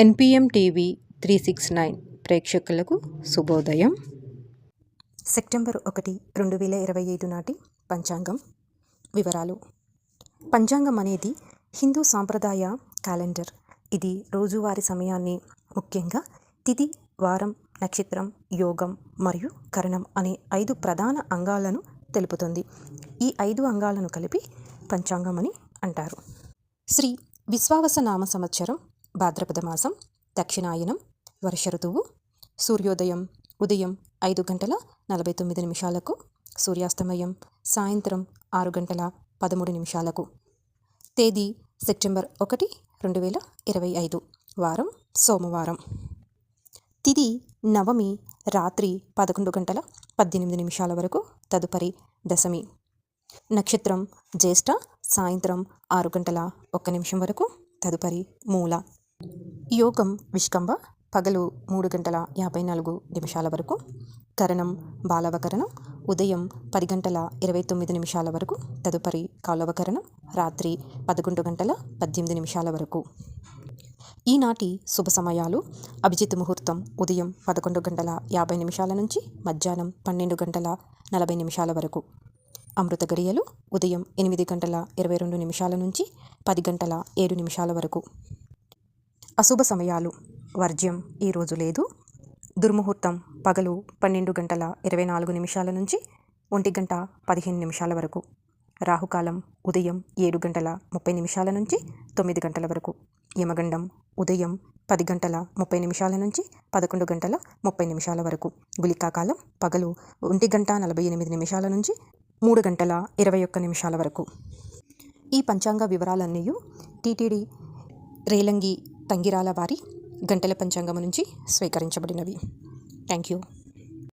NPM TV three six nine ప్రేక్షకులకు శుభోదయం. September ఒకటి రెండు వేల ఇరవై ఐదు నాటి పంచాంగం వివరాలు. పంచాంగం అనేది హిందూ సాంప్రదాయ క్యాలెండర్. ఇది రోజువారీ సమయాన్ని ముఖ్యంగా తిథి వారం నక్షత్రం యోగం మరియు కరణం అనే ఐదు ప్రధాన అంగాలను తెలుపుతుంది. ఈ ఐదు అంగాలను కలిపి పంచాంగం అని అంటారు. శ్రీ విశ్వావస నామ సంవత్సరం భాద్రపద మాసం దక్షిణాయనం వర్ష ఋతువు సూర్యోదయం ఉదయం ఐదు గంటల నలభై తొమ్మిది నిమిషాలకు సూర్యాస్తమయం సాయంత్రం ఆరు గంటల పదమూడు నిమిషాలకు. తేదీ సెప్టెంబర్ ఒకటి రెండు వేల ఇరవై ఐదు. వారం సోమవారం. తిది నవమి రాత్రి పదకొండు గంటల పద్దెనిమిది నిమిషాల వరకు తదుపరి దశమి. నక్షత్రం జ్యేష్ఠ సాయంత్రం ఆరు గంటల ఒక్క నిమిషం వరకు తదుపరి మూల. యోగం విష్కంబ పగలు మూడు గంటల యాభై నాలుగు నిమిషాల వరకు కరణం బాలవకరణం ఉదయం పది గంటల ఇరవై తొమ్మిది నిమిషాల వరకు తదుపరి కాలవకరణం రాత్రి పదకొండు గంటల పద్దెనిమిది నిమిషాల వరకు. ఈనాటి శుభ సమయాలు అభిజిత్ ముహూర్తం ఉదయం పదకొండు గంటల యాభై నిమిషాల నుంచి మధ్యాహ్నం పన్నెండు గంటల నలభై నిమిషాల వరకు. అమృత గడియలు ఉదయం ఎనిమిది గంటల ఇరవై రెండు నిమిషాల నుంచి పది గంటల ఏడు నిమిషాల వరకు. అశుభ సమయాలు. వర్జ్యం ఈరోజు లేదు. దుర్ముహూర్తం పగలు పన్నెండు గంటల ఇరవై నాలుగు నిమిషాల నుంచి ఒంటి గంట పదిహేను నిమిషాల వరకు. రాహుకాలం ఉదయం ఏడు గంటల ముప్పై నిమిషాల నుంచి తొమ్మిది గంటల వరకు. యమగండం ఉదయం పది గంటల ముప్పై నిమిషాల నుంచి పదకొండు గంటల ముప్పై నిమిషాల వరకు. గులికాకాలం పగలు ఒంటి గంట నలభై ఎనిమిది నిమిషాల నుంచి మూడు గంటల ఇరవై ఒక్క నిమిషాల వరకు. ఈ పంచాంగ వివరాలన్నీ టీటీడీ రేలంగి తంగిరాల వారి గంటల పంచాంగం నుంచి స్వీకరించబడినవి. Thank you